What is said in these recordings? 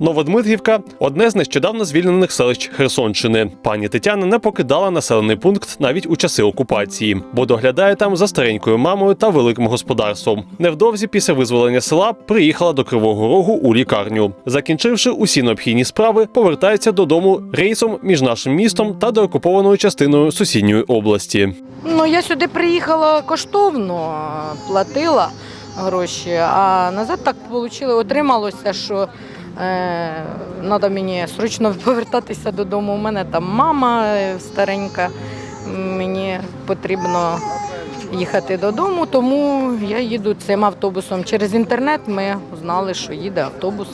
Новодмитрівка одне з нещодавно звільнених селищ Херсонщини. Пані Тетяна не покидала населений пункт навіть у часи окупації, бо доглядає там за старенькою мамою та великим господарством. Невдовзі після визволення села приїхала до Кривого Рогу у лікарню. Закінчивши усі необхідні справи, повертається додому рейсом між нашим містом та деокупованою частиною сусідньої області. Ну, я сюди приїхала коштовно, платила гроші, а назад так вийшло, отрималося, що треба мені срочно повертатися додому. У мене там мама е, старенька, мені потрібно їхати додому, тому я їду цим автобусом. Через інтернет ми знали, що їде автобус.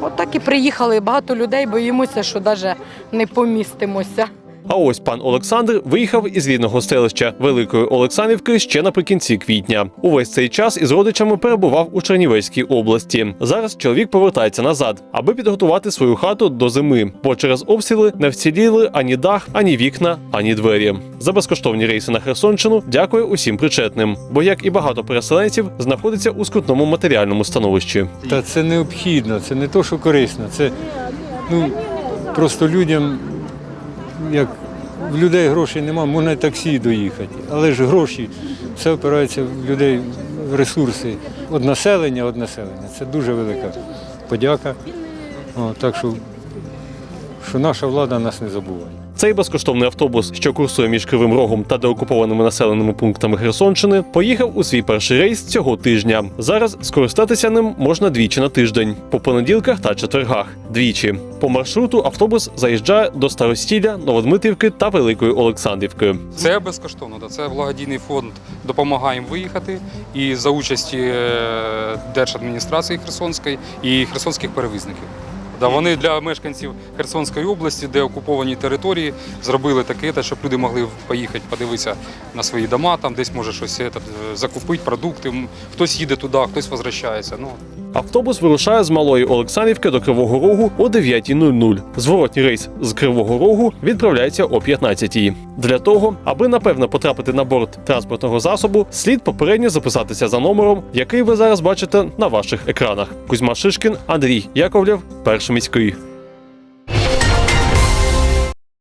От так і приїхали. Багато людей боїмося, що навіть не помістимося. А ось пан Олександр виїхав із рідного селища Великої Олександрівки ще наприкінці квітня. Увесь цей час із родичами перебував у Чернівецькій області. Зараз чоловік повертається назад, аби підготувати свою хату до зими, бо через обстріли не вціліли ані дах, ані вікна, ані двері. За безкоштовні рейси на Херсонщину дякує усім причетним, бо як і багато переселенців знаходиться у скрутному матеріальному становищі. Та це необхідно, це не то, що корисно. Це ну, просто людям, як в людей грошей немає, можна таксі доїхати. Але ж гроші, все опирається в людей в ресурси. Од населення. Це дуже велика подяка. О, так що, що наша влада нас не забуває. Цей безкоштовний автобус, що курсує між Кривим Рогом та деокупованими населеними пунктами Херсонщини, поїхав у свій перший рейс цього тижня. Зараз скористатися ним можна двічі на тиждень, по понеділках та четвергах. Двічі. По маршруту автобус заїжджає до Старостілля, Новодмитрівки та Великої Олександрівки. Це безкоштовно, це благодійний фонд допомагаємо виїхати і за участі е, Держадміністрації Херсонської і херсонських перевізників. Да, вони для мешканців Херсонської області, де окуповані території, зробили таке, те, щоб люди могли поїхати, подивитися на свої дома, там десь може щось е, закупити, продукти. Хтось їде туди, хтось возвращається. Ну, Автобус вирушає з Малої Олександрівки до Кривого Рогу о 9.00. Зворотній рейс з Кривого Рогу відправляється о 15.00. Для того, аби напевно потрапити на борт транспортного засобу, слід попередньо записатися за номером, який ви зараз бачите на ваших екранах. Кузьма Шишкін, Андрій Яковлєв, перший міський.